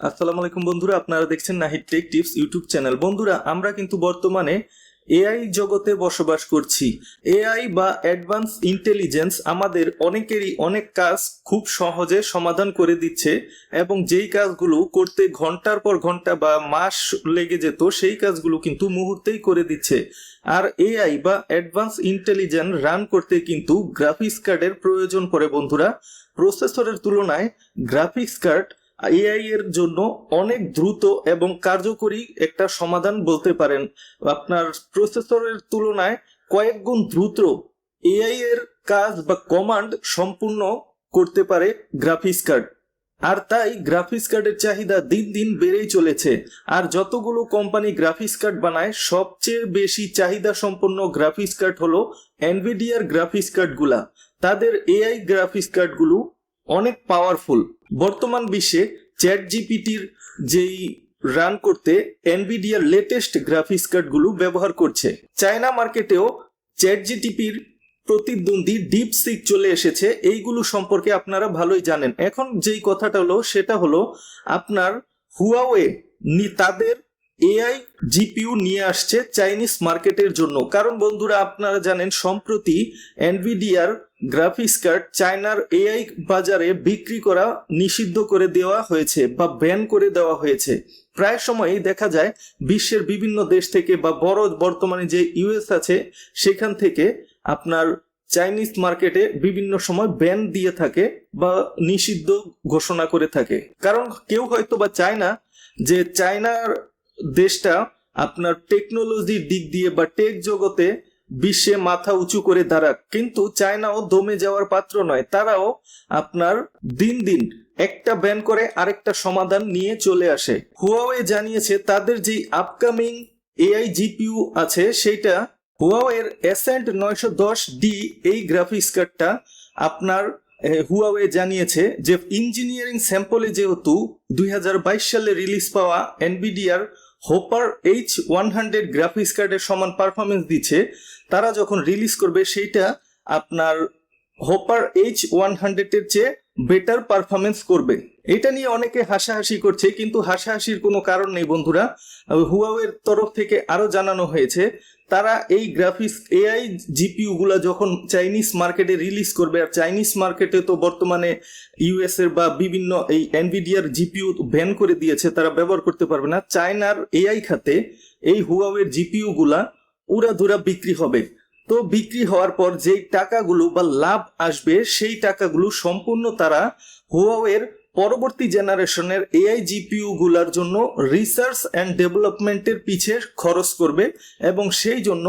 আসসালামু আলাইকুম বন্ধুরা আপনারা দেখছেন Nahid tech tips YouTube channel বন্ধুরা আমরা কিন্তু বর্তমানে এআই জগতে বসবাস করছি। এআই বা অ্যাডভান্স ইন্টেলিজেন্স আমাদের অনেকেরই অনেক কাজ খুব সহজে সমাধান করে দিচ্ছে এবং যেই কাজগুলো করতে ঘণ্টার পর ঘণ্টা বা মাস লেগে যেত, সেই কাজগুলো কিন্তু মুহূর্তেই করে দিচ্ছে। আর এআই বা অ্যাডভান্স ইন্টেলিজেন্স রান করতে কিন্তু গ্রাফিক্স কার্ডের প্রয়োজন পড়ে বন্ধুরা। প্রসেসরের তুলনায় গ্রাফিক্স কার্ড এআই এর জন্য অনেক দ্রুত এবং কার্যকরী একটা সমাধান বলতে পারেন। আপনার প্রসেসরের তুলনায় কয়েক গুণ দ্রুত এআই এর কাজ বা কমান্ড সম্পূর্ণ করতে পারে গ্রাফিক্স কার্ড আর তাই গ্রাফিক্স কার্ডের চাহিদা দিন দিন বেড়েই চলেছে। আর যতগুলো কোম্পানি গ্রাফিক্স কার্ড বানায়, সবচেয়ে বেশি চাহিদা সম্পন্ন গ্রাফিক্স কার্ড হলো এনভিডিআর গ্রাফিক্স কার্ডগুলা তাদের এআই গ্রাফিক্স কার্ডগুলো অনেক পাওয়ারফুল বর্তমান বিশ্বে চ্যাট জিপিটির যেই রান করতে এনভিডিয়ার লেটেস্ট গ্রাফিক্স কার্ডগুলো ব্যবহার করছে। চায়না মার্কেটেও চ্যাট জিটিপির প্রতিদ্বন্দ্বী ডিপ সিক চলে এসেছে, এইগুলো সম্পর্কে আপনারা ভালোই জানেন। এখন যেই কথাটা হলো, সেটা হলো আপনার হুয়াওয়ে তাদের এআই জিপিইউ নিয়ে আসছে চাইনিজ মার্কেটের জন্য। কারণ বন্ধুরা, আপনারা জানেন, সম্প্রতি এনভিডিআর গ্রাফিক্স কার্ড চায়নার এআই বাজারে বিক্রি করা নিষিদ্ধ করে দেওয়া হয়েছে বা ব্যান করে দেওয়া হয়েছে। প্রায় সময়ই দেখা যায় বিশ্বের বিভিন্ন দেশ থেকে বা বড় বর্তমানে যে ইউএস আছে, সেখান থেকে আপনার চাইনিজ মার্কেটে বিভিন্ন সময় ব্যান দিয়ে থাকে বা নিষিদ্ধ ঘোষণা করে থাকে। কারণ কেউ হয়তো বা চায় না যে চায়নার দেশটা আপনার টেকনোলজির দিক দিয়ে বা টেক জগতে বিশ্বে মাথা উঁচু করে দাঁড়াক। কিন্তু চায়নাও দমে যাওয়ার পাত্র নয়, তারাও আপনার দিন দিন একটা ব্যান করে আরেকটা সমাধান নিয়ে চলে আসে। হুয়াওয়ে জানিয়েছে, তাদের যে আপকামিং এআই জিপিইউ আছে, সেটা হুয়াওয়ের অ্যাসেন্ট নয়শো দশ ডি এই গ্রাফিক্স কার্ডটা আপনার হুয়াওয়ে জানিয়েছে যে, ইঞ্জিনিয়ারিং স্যাম্পলে যেহেতু দুই হাজার বাইশ সালে রিলিজ পাওয়া এনবিডিআর Hopper H one hundred graphics কার্ডের সমান পারফরমেন্স দিচ্ছে, তারা যখন রিলিজ করবে, সেইটা আপনার হোপার এইচ ওয়ান হান্ড্রেডের চেয়ে বেটার পারফরমেন্স করবে। এটা নিয়ে অনেকে হাসাহাসি করছে, কিন্তু হাসাহাসির কোনো কারণ নেই বন্ধুরা। হুয়াওয়ের তরফ থেকে আরও জানানো হয়েছে, তারা এই গ্রাফিক্স এআই জিপিইউ গুলা যখন চাইনিজ মার্কেটে রিলিজ করবে, আর চাইনিজ মার্কেটে তো বর্তমানে ইউএস এর বা বিভিন্ন এই এনভিডিআর জিপিইউ ব্যান করে দিয়েছে, তারা ব্যবহার করতে পারবে না। চায়নার এআই খাতে এই হুয়াওয়ের জিপিইউ গুলা উড়াধুরা বিক্রি হবে। তো বিক্রি হওয়ার পর যেই টাকাগুলো বা লাভ আসবে, সেই টাকাগুলো সম্পূর্ণ তারা হুয়াওয়ের পরবর্তী জেনারেশনের এআই জিপিইউ গুলার জন্য রিসার্চ অ্যান্ড ডেভেলপমেন্টের পিছে খরচ করবে এবং সেই জন্য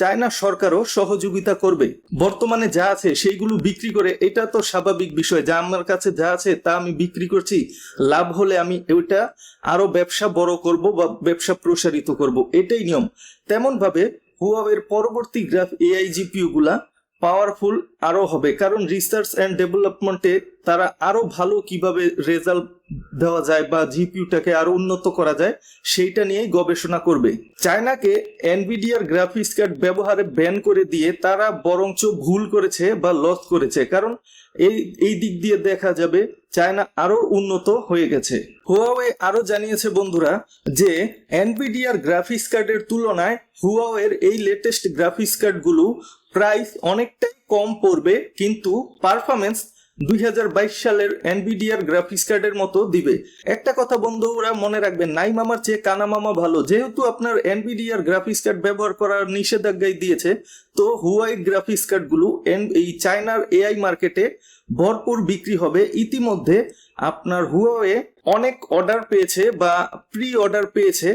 চায়না সরকারও সহযোগিতা করবে। বর্তমানে যা আছে, সেইগুলো বিক্রি করে, এটা তো স্বাভাবিক বিষয়, যা আমার কাছে যা আছে তা আমি বিক্রি করছি। লাভ হলে আমি ওইটা আরও ব্যবসা বড় করব বা ব্যবসা প্রসারিত করব, এটাই নিয়ম। তেমন ভাবে হুয়াওয়ের পরবর্তী গ্রাফ এআই জিপিইউ গুলা পাওয়ারফুল আরও হবে। কারণ রিসার্চ অ্যান্ড ডেভেলপমেন্টে তারা আরও ভালো কীভাবে রেজাল্ট দেওয়া যায় বা জিপিউটাকে আরও উন্নত করা যায়, সেইটা নিয়েই গবেষণা করবে। চায়নাকে এনভিডিআর গ্রাফিক্স কার্ড ব্যবহারে ব্যান করে দিয়ে তারা বরঞ্চ ভুল করেছে বা লস করেছে। কারণ এই এই দিক দিয়ে দেখা যাবে চায়না আরও উন্নত হয়ে গেছে। হুয়াওয়ে আরও জানিয়েছে বন্ধুরা যে, এনভিডিআর গ্রাফিক্স কার্ডের তুলনায় হুয়াওয়ের এই লেটেস্ট গ্রাফিক্স কার্ডগুলো প্রাইস অনেকটাই কম পড়বে, কিন্তু পারফরমেন্স দুই হাজার বাইশ সালের এনভিডিআর গ্রাফিক্স কার্ডের মতো দিবে। একটা কথা বন্ধুরা মনে রাখবেন নাই মামার চেয়ে কানা মামা ভালো। যেহেতু আপনার এনভিডিআর গ্রাফিক্স কার্ড ব্যবহার করার নিষেধাজ্ঞায় দিয়েছে, তো হুয়াই গ্রাফিক্স কার্ডগুলো এন- এই চায়নার এআই মার্কেটে ভরপুর বিক্রি হবে। ইতিমধ্যে আপনার হুয়াওয়ে অনেক অর্ডার পেয়েছে বা প্রি অর্ডার পেয়েছে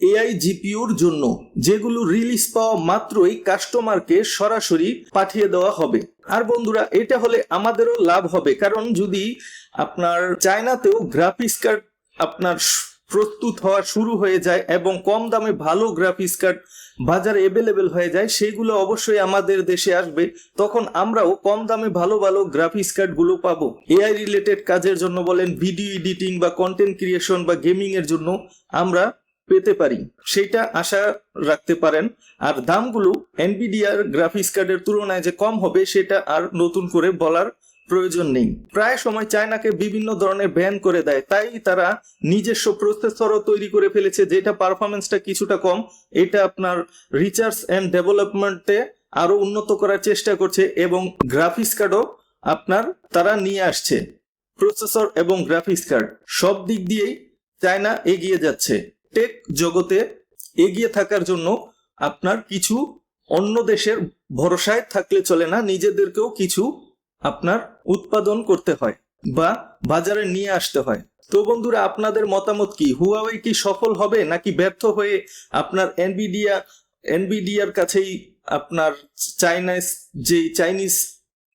এআই জিপিউর জন্য, যেগুলো রিলিজ পাওয়া মাত্রই কাস্টমারকে সরাসরি পাঠিয়ে দেওয়া হবে। আর বন্ধুরা, এটা হলে আমাদেরও লাভ হবে, কারণ যদি আপনার চায়নাতেও গ্রাফিক্স কার্ড আপনার প্রস্তুত হওয়া শুরু হয়ে যায় এবং কম দামে ভালো গ্রাফিক্স কার্ড বাজারে অ্যাভেলেবেল হয়ে যায়, সেগুলো অবশ্যই আমাদের দেশে আসবে। তখন আমরাও কম দামে ভালো ভালো গ্রাফিক্স কার্ডগুলো পাবো। এআই রিলেটেড কাজের জন্য বলেন ভিডিও এডিটিং বা কন্টেন্ট ক্রিয়েশন বা গেমিং এর জন্য আমরা পেতে পারি। সেটা আশা রাখতে পারেন। আর দামগুলো এনবিডিআর গ্রাফিক্স কার্ডের তুলনায় যে কম হবে, সেটা আর নতুন করে বলার প্রয়োজন নেই। প্রায় সময় চায়নাকে বিভিন্ন ধরনের ব্যান করে দেয়। তাই তারা নিজস্ব প্রসেসরও তৈরি করে ফেলেছে, যেটা পারফরমেন্সটা কিছুটা কম। এটা আপনার রিসার্চ অ্যান্ড ডেভেলপমেন্টে আরও উন্নত করার চেষ্টা করছে এবং গ্রাফিক্স কার্ডও আপনার তারা নিয়ে আসছে। প্রসেসর এবং গ্রাফিক্স কার্ড সব দিক দিয়েই চায়না এগিয়ে যাচ্ছে। টেক জগতে এগিয়ে থাকার জন্য আপনার কিছু অন্য দেশের ভরসায় থাকলে চলে না, নিজেদেরকেও কিছু আপনার উৎপাদন করতে হয় বা বাজারে নিয়ে আসতে হয়। তো বন্ধুরা, আপনাদের মতামত কি? হুয়াওয়ে কি সফল হবে নাকি ব্যর্থ হয়ে আপনার এনবিডিয়া এনবিডিয়ার কাছেই আপনার চাইনিজ যে চাইনিজ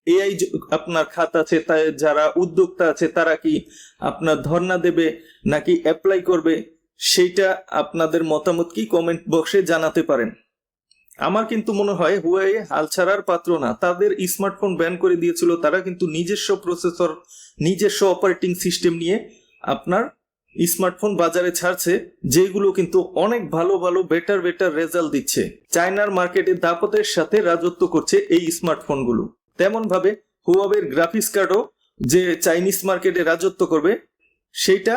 এআই আপনার খাত আছে, তা যারা উদ্যোক্তা আছে, তারা কি আপনার ধর্ণা দেবে নাকি অ্যাপ্লাই করবে? সেইটা আপনাদের মতামত কি? কমেন্ট বক্সে জানাতে পারেন। আমার কিন্তু মনে হয় হুয়াই হাল ছাড়ার পাত্র না তাদের স্মার্টফোন ব্যান করে দিয়েছিল, তারা কিন্তু নিজস্ব প্রসেসর নিজস্ব অপারেটিং সিস্টেম নিয়ে আপনার স্মার্টফোন বাজারে ছাড়ছে, যেগুলো কিন্তু অনেক ভালো ভালো বেটার বেটার রেজাল্ট দিচ্ছে। চায়নার মার্কেটে দাপতের সাথে রাজত্ব করছে এই স্মার্টফোনগুলো তেমন ভাবে হুয়াবের গ্রাফিক্স কার্ডও যে চাইনিজ মার্কেটে রাজত্ব করবে সেইটা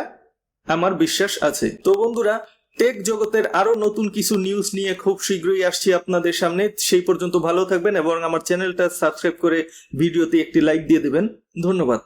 আমার বিশ্বাস আছে। তো বন্ধুরা টেক জগতের আরও নতুন কিছু নিউজ নিয়ে খুব শীঘ্রই আসছি আপনাদের সামনে। সেই পর্যন্ত ভালো থাকবেন এবং আমার চ্যানেলটা সাবস্ক্রাইব করে ভিডিওতে একটি লাইক দিয়ে দেবেন। ধন্যবাদ।